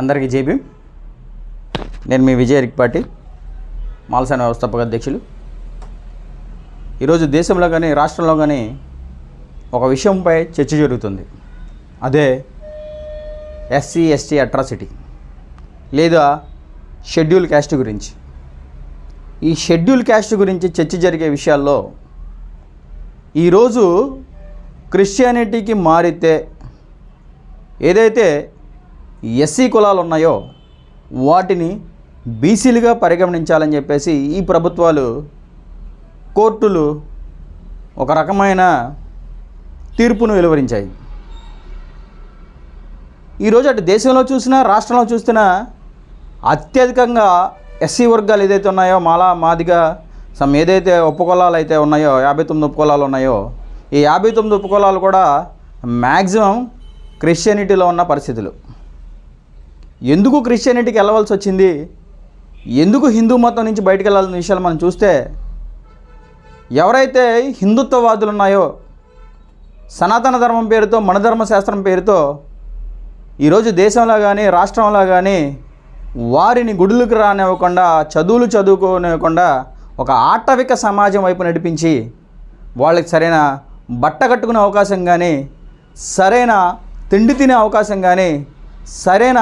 అందరికీ జేబీ. నేను మీ విజయ రిక్పాటి మాల్సాన వ్యవస్థాపక అధ్యక్షులు. ఈరోజు దేశంలో కానీ రాష్ట్రంలో కానీ ఒక విషయంపై చర్చ జరుగుతుంది. అదే ఎస్సీ ఎస్టీ అట్రాసిటీ లేదా షెడ్యూల్ క్యాస్ట్ గురించి. ఈ షెడ్యూల్ క్యాస్ట్ గురించి చర్చ జరిగే విషయాల్లో ఈరోజు క్రిస్టియానిటీకి మారితే ఏదైతే ఎస్సీ కులాలు ఉన్నాయో వాటిని బీసీలుగా పరిగణించాలని చెప్పేసి ఈ ప్రభుత్వాలు కోర్టులు ఒక రకమైన తీర్పును వెలువరించాయి. ఈరోజు అటు దేశంలో చూసినా రాష్ట్రంలో చూసినా అత్యధికంగా ఎస్సీ వర్గాలు ఏదైతే ఉన్నాయో మాలా మాదిగా సమ్ ఏదైతే ఉపకులాలు అయితే ఉన్నాయో యాభై తొమ్మిది ఉపకులాలు ఉన్నాయో ఈ యాభై తొమ్మిది ఉపకులాలు కూడా మ్యాక్సిమం క్రిస్టియానిటీలో ఉన్న పరిస్థితులు. ఎందుకు క్రిస్టియానిటీకి వెళ్ళవలసి వచ్చింది? ఎందుకు హిందూ మతం నుంచి బయటకు వెళ్ళాల్సిన విషయాలు మనం చూస్తే ఎవరైతే హిందుత్వవాదులు ఉన్నాయో సనాతన ధర్మం పేరుతో మన ధర్మశాస్త్రం పేరుతో ఈరోజు దేశంలో కానీ రాష్ట్రంలో కానీ వారిని గుడులకు రానివ్వకుండా చదువులు చదువుకోనివ్వకుండా ఒక ఆటవిక సమాజం వైపు నడిపించి వాళ్ళకి సరైన బట్ట కట్టుకునే అవకాశం కానీ సరైన తిండి తినే అవకాశం కానీ సరైన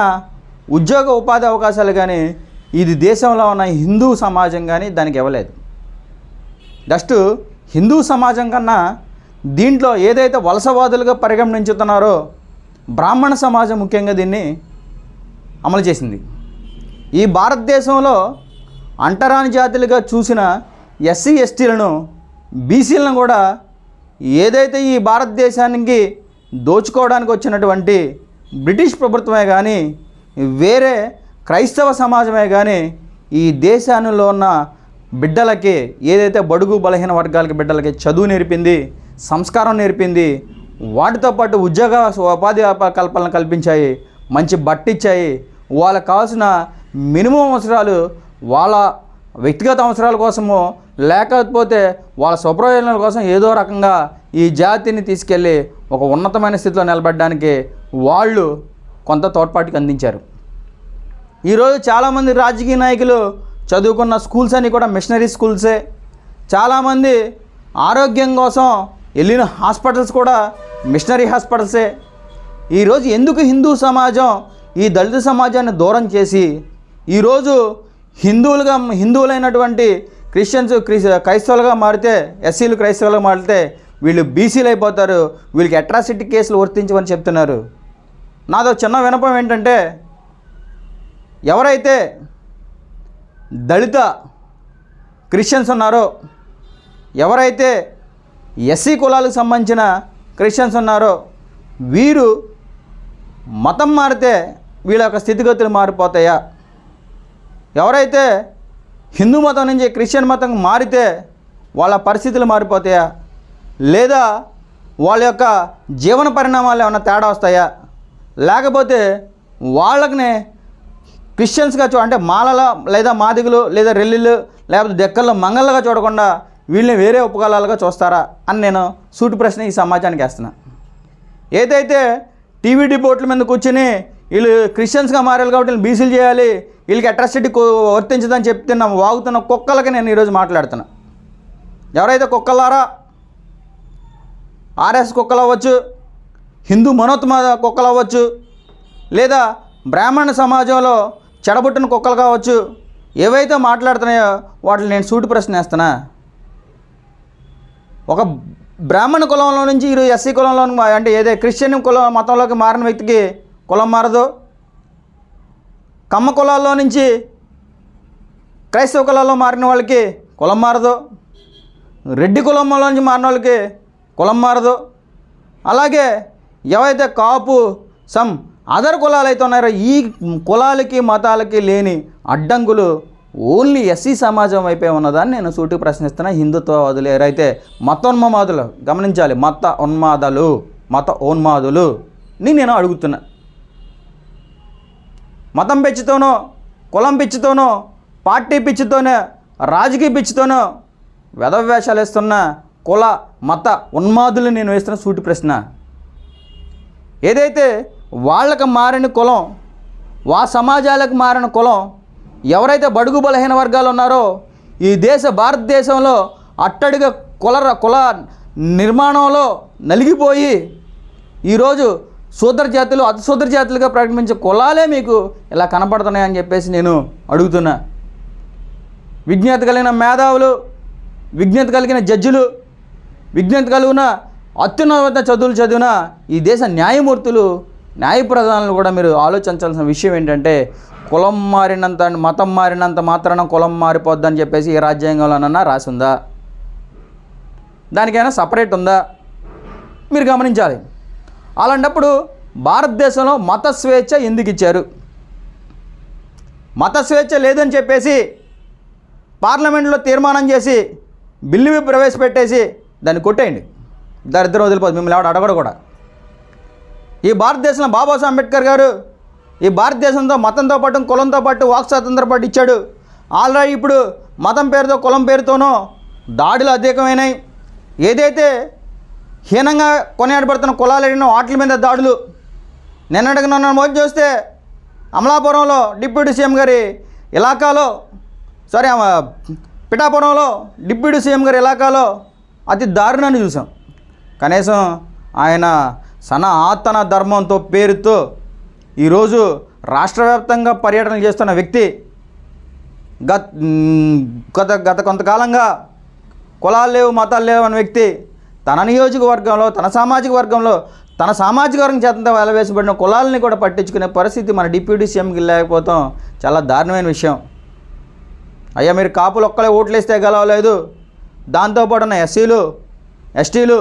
ఉద్యోగ ఉపాధి అవకాశాలు కానీ ఇది దేశంలో ఉన్న హిందూ సమాజం కానీ దానికి ఇవ్వలేదు. జస్ట్ హిందూ సమాజం కన్నా దీంట్లో ఏదైతే వలసవాదులుగా పరిగణించుతున్నారో బ్రాహ్మణ సమాజం ముఖ్యంగా దీన్ని అమలు చేసింది. ఈ భారతదేశంలో అంటరాని జాతులుగా చూసిన ఎస్సీ ఎస్టీలను బీసీలను కూడా ఏదైతే ఈ భారతదేశానికి దోచుకోవడానికి వచ్చినటువంటి బ్రిటిష్ ప్రభుత్వమే కానీ వేరే క్రైస్తవ సమాజమే కానీ ఈ దేశాలలో ఉన్న బిడ్డలకి ఏదైతే బడుగు బలహీన వర్గాలకి బిడ్డలకి చదువు నేర్పింది సంస్కారం నేర్పింది వాటితో పాటు ఉద్యోగ ఉపాధి కల్పనలు కల్పించాయి మంచి బట్టిచ్చాయి వాళ్ళకు కావాల్సిన మినిమం అవసరాలు వాళ్ళ వ్యక్తిగత అవసరాల కోసము లేకపోతే వాళ్ళ స్వప్రయోజనాల కోసం ఏదో రకంగా ఈ జాతిని తీసుకెళ్ళి ఒక ఉన్నతమైన స్థితిలో నిలబడడానికి వాళ్ళు కొంత తోడ్పాటుకి అందించారు. ఈరోజు చాలామంది రాజకీయ నాయకులు చదువుకున్న స్కూల్స్ అన్నీ కూడా మిషనరీ స్కూల్సే. చాలామంది ఆరోగ్యం కోసం వెళ్ళిన హాస్పిటల్స్ కూడా మిషనరీ హాస్పిటల్సే. ఈరోజు ఎందుకు హిందూ సమాజం ఈ దళిత సమాజాన్ని దూరం చేసి ఈరోజు హిందువులుగా హిందువులైనటువంటి క్రిస్టియన్స్ క్రిస్ క్రైస్తవులుగా మారితే ఎస్సీలు క్రైస్తవులుగా మారితే వీళ్ళు బీసీలు అయిపోతారు. వీళ్ళకి అట్రాసిటీ కేసులు వర్తించమని చెప్తున్నారు. నాదో చిన్న వినపం ఏంటంటే ఎవరైతే దళిత క్రిస్టియన్స్ ఉన్నారో ఎవరైతే ఎస్సీ కులాలకు సంబంధించిన క్రిస్టియన్స్ ఉన్నారో వీరు మతం మారితే వీళ్ళ యొక్క స్థితిగతులు మారిపోతాయా? ఎవరైతే హిందూ మతం నుంచి క్రిస్టియన్ మతం మారితే వాళ్ళ పరిస్థితులు మారిపోతాయా? లేదా వాళ్ళ యొక్క జీవన పరిణామాలు ఏమైనా తేడా వస్తాయా? లేకపోతే వాళ్ళకనే క్రిస్టియన్స్గా చూ అంటే మాలల లేదా మాదిగులు లేదా రెల్లిలు లేకపోతే దెక్కల్లో మంగళ్ళగా చూడకుండా వీళ్ళని వేరే ఉపకాలాలుగా చూస్తారా అని నేను సూటి ప్రశ్న ఈ సమాజానికి వేస్తున్నా. ఏదైతే టీవీ డిపోట్ల మీద కూర్చుని వీళ్ళు క్రిస్టియన్స్గా మారారు కాబట్టి వీళ్ళు బీసీలు చేయాలి వీళ్ళకి అట్రాసిటీ వర్తించదని చెప్తున్న వాగుతున్న కుక్కలకి నేను ఈరోజు మాట్లాడుతున్నా. ఎవరైతే కుక్కలారా ఆర్ఎస్ కుక్కలు అవ్వచ్చు హిందూ మనోత్మ కుక్కలు అవ్వచ్చు లేదా బ్రాహ్మణ సమాజంలో చెడబుట్టిన కుక్కలు కావచ్చు ఏవైతే మాట్లాడుతున్నాయో వాటిని నేను సూటి ప్రశ్న వేస్తున్నా. ఒక బ్రాహ్మణ కులంలో నుంచి ఈరోజు ఎస్సీ కులంలో అంటే ఏదే క్రిస్టియన్ కులం మతంలోకి మారిన వ్యక్తికి కులం మారదు. కమ్మ కులాల్లో నుంచి క్రైస్తవ కులాల్లో మారిన వాళ్ళకి కులం మారదు. రెడ్డి కులంలో నుంచి మారిన వాళ్ళకి కులం మారదు. అలాగే ఎవైతే కాపు సమ్ అదర్ కులాలు అయితే ఉన్నారో ఈ కులాలకి మతాలకి లేని అడ్డంకులు ఓన్లీ ఎస్సీ సమాజం వైపే ఉన్నదని నేను సూటి ప్రశ్నిస్తున్నా. హిందుత్వవాదులు ఎవరైతే మతోన్మాదులు గమనించాలి మత ఉన్మాదాలు మత ఉన్మాదులు ని నేను అడుగుతున్నా. మతం పిచ్చితోనో కులం పిచ్చితోనో పార్టీ పిచ్చితోనో రాజకీయ పిచ్చితోనో వెధవేషాలు వేస్తున్న కుల మత ఉన్మాదులు నేను వేస్తున్న సూటి ప్రశ్న. ఏదైతే వాళ్ళకు మారిన కులం వా సమాజాలకు మారిన కులం ఎవరైతే బడుగు బలహీన వర్గాలు ఉన్నారో ఈ దేశ భారతదేశంలో అట్టడిగా కుల కుల నిర్మాణంలో నలిగిపోయి ఈరోజు శూద్ర జాతులు అతి శూద్ర జాతులుగా ప్రకటించే కులాలే మీకు ఇలా కనపడుతున్నాయని చెప్పేసి నేను అడుగుతున్నా. విజ్ఞత కలిగిన మేధావులు విజ్ఞత కలిగిన జడ్జిలు విజ్ఞత కలిగిన అత్యున్నత చదువులు చదివిన ఈ దేశ న్యాయమూర్తులు న్యాయ ప్రధానులు కూడా మీరు ఆలోచించాల్సిన విషయం ఏంటంటే కులం మారినంత మతం మారినంత మాత్రాన కులం మారిపోద్దని చెప్పేసి ఈ రాజ్యాంగంలోనన్నా రాసిందా దానికైనా సపరేట్ ఉందా? మీరు గమనించాలి. అలాంటప్పుడు భారతదేశంలో మత స్వేచ్ఛ ఎందుకు ఇచ్చారు? మత స్వేచ్ఛ లేదని చెప్పేసి పార్లమెంట్లో తీర్మానం చేసి బిల్లు ప్రవేశపెట్టేసి దాన్ని కొట్టేయండి. దరిద్రం వదిలిపోదు మిమ్మల్ని ఎవడు అడగడు కూడా. ఈ భారతదేశంలో బాబాసాహెబ్ అంబేద్కర్ గారు ఈ భారతదేశంతో మతంతో పాటు కులంతో పాటు వాక్ స్వాతంత్ర పాటు ఇచ్చాడు. ఆల్రెడీ ఇప్పుడు మతం పేరుతో కులం పేరుతోనో దాడులు అధికమైనాయి. ఏదైతే హీనంగా కొనియాడబడుతున్న కులాలు అడిగిన వాటి మీద దాడులు. నిన్నటికి నన్ను మోజు చూస్తే అమలాపురంలో డిప్యూటీ సీఎం గారి ఇలాకాలో సారీ పిఠాపురంలో డిప్యూటీ సీఎం గారి ఇలాకాలో అతి దారుణాన్ని చూసాం. కనీసం ఆయన సనాతన ధర్మంతో పేరుతో ఈరోజు రాష్ట్ర వ్యాప్తంగా పర్యటన చేస్తున్న వ్యక్తి గత గత గత కొంతకాలంగా కులాలు లేవు మతాలు లేవు అనే వ్యక్తి తన నియోజకవర్గంలో తన సామాజిక వర్గంలో తన సామాజిక వర్గం చేతంతో వెలవేసబడిన కులాలని కూడా పట్టించుకునే పరిస్థితి మన డిప్యూటీ సీఎంకి లేకపోతాం చాలా దారుణమైన విషయం. అయ్యా మీరు కాపులు ఒక్కలే ఓట్లేస్తే గెలవలేదు. దాంతోపాటు ఉన్న ఎస్సీలు ఎస్టీలు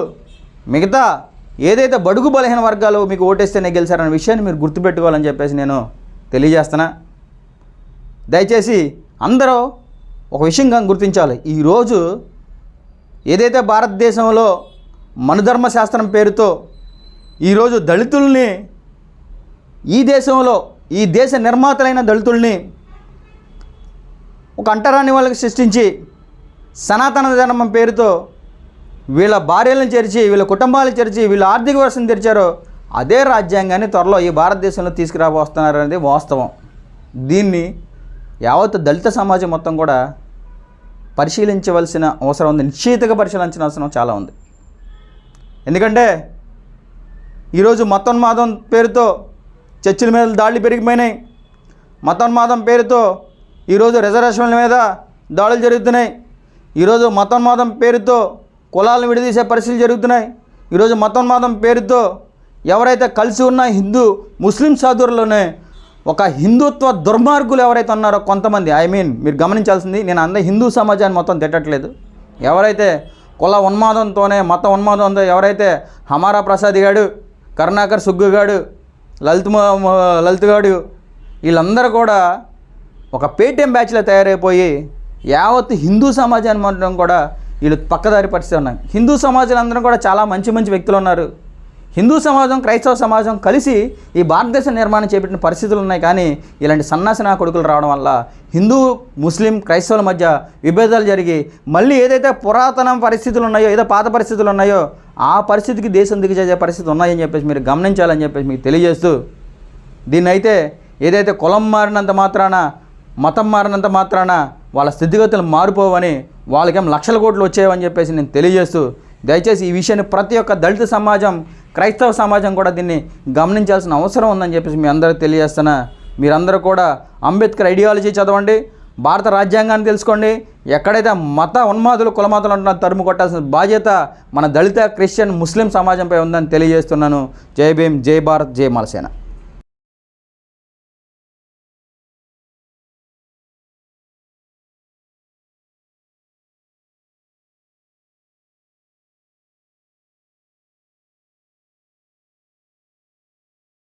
మిగతా ఏదైతే బడుగు బలహీన వర్గాలు మీకు ఓటేస్తేనే గెలిచారనే విషయాన్ని మీరు గుర్తుపెట్టుకోవాలని చెప్పేసి నేను తెలియజేస్తున్నా. దయచేసి అందరూ ఒక విషయంగా గుర్తించాలి. ఈరోజు ఏదైతే భారతదేశంలో మనుధర్మశాస్త్రం పేరుతో ఈరోజు దళితుల్ని ఈ దేశంలో ఈ దేశ నిర్మాతలైన దళితుల్ని ఒక అంటరాని వాళ్ళకి సృష్టించి సనాతన ధర్మం పేరుతో వీళ్ళ భార్యలను చేర్చి వీళ్ళ కుటుంబాలను చేర్చి వీళ్ళ ఆర్థిక వ్యవస్థను తెరిచారో అదే రాజ్యాంగాన్ని త్వరలో ఈ భారతదేశంలో తీసుకురాబోస్తున్నారు అనేది వాస్తవం. దీన్ని యావత్ దళిత సమాజం మొత్తం కూడా పరిశీలించవలసిన అవసరం ఉంది. నిశ్చితగా పరిశీలించిన అవసరం చాలా ఉంది. ఎందుకంటే ఈరోజు మతోన్మాదం పేరుతో చర్చిల మీద దాడులు పెరిగిపోయినాయి. మతోన్మాదం పేరుతో ఈరోజు రిజర్వేషన్ల మీద దాడులు జరుగుతున్నాయి. ఈరోజు మతోన్మాదం పేరుతో కులాలను విడదీసే పరిస్థితులు జరుగుతున్నాయి. ఈరోజు మతోన్మాదం పేరుతో ఎవరైతే కలిసి ఉన్న హిందూ ముస్లిం సాధువులలోనే ఒక హిందుత్వ దుర్మార్గులు ఎవరైతే ఉన్నారో కొంతమంది ఐ మీన్ మీరు గమనించాల్సింది నేను అందరి హిందూ సమాజాన్ని మొత్తం తిట్టట్లేదు. ఎవరైతే కుల ఉన్మాదంతోనే మత ఉన్మాదంతో ఎవరైతే హమారా ప్రసాద్ గాడు కరుణాకర్ సుగ్గు గాడు లలిత్ లలిత్ గాడు వీళ్ళందరూ కూడా ఒక పేటీఎం బ్యాచ్లో తయారైపోయి యావత్ హిందూ సమాజాన్ని మొత్తం కూడా వీళ్ళు పక్కదారి పరిస్థితి ఉన్నాయి. హిందూ సమాజం అందరూ కూడా చాలా మంచి మంచి వ్యక్తులు ఉన్నారు. హిందూ సమాజం క్రైస్తవ సమాజం కలిసి ఈ భారతదేశ నిర్మాణం చేపట్టిన పరిస్థితులు ఉన్నాయి. కానీ ఇలాంటి సన్నాసిన కొడుకులు రావడం వల్ల హిందూ ముస్లిం క్రైస్తవుల మధ్య విభేదాలు జరిగి మళ్ళీ ఏదైతే పురాతన పరిస్థితులు ఉన్నాయో ఏదో పాత పరిస్థితులు ఉన్నాయో ఆ పరిస్థితికి దేశం దిగజేసే పరిస్థితి ఉన్నాయని చెప్పేసి మీరు గమనించాలని చెప్పేసి మీకు తెలియజేస్తూ దీన్నైతే ఏదైతే కులం మారినంత మాత్రాన మతం మారినంత మాత్రాన వాళ్ళ స్థితిగతులు మారిపోవని వాళ్ళకేం లక్షల కోట్లు వచ్చాయని చెప్పేసి నేను తెలియజేస్తూ దయచేసి ఈ విషయాన్ని ప్రతి ఒక్క దళిత సమాజం క్రైస్తవ సమాజం కూడా దీన్ని గమనించాల్సిన అవసరం ఉందని చెప్పేసి మీ అందరికీ తెలియజేస్తున్నా. మీరందరూ కూడా అంబేద్కర్ ఐడియాలజీ చదవండి భారత రాజ్యాంగాన్ని తెలుసుకోండి. ఎక్కడైతే మత ఉన్మాదులు కులమాతలు ఉంటున్న తరుము కొట్టాల్సిన బాధ్యత మన దళిత క్రిస్టియన్ ముస్లిం సమాజంపై ఉందని తెలియజేస్తున్నాను. జై భీమ్ జై భారత్ జై మలసేన.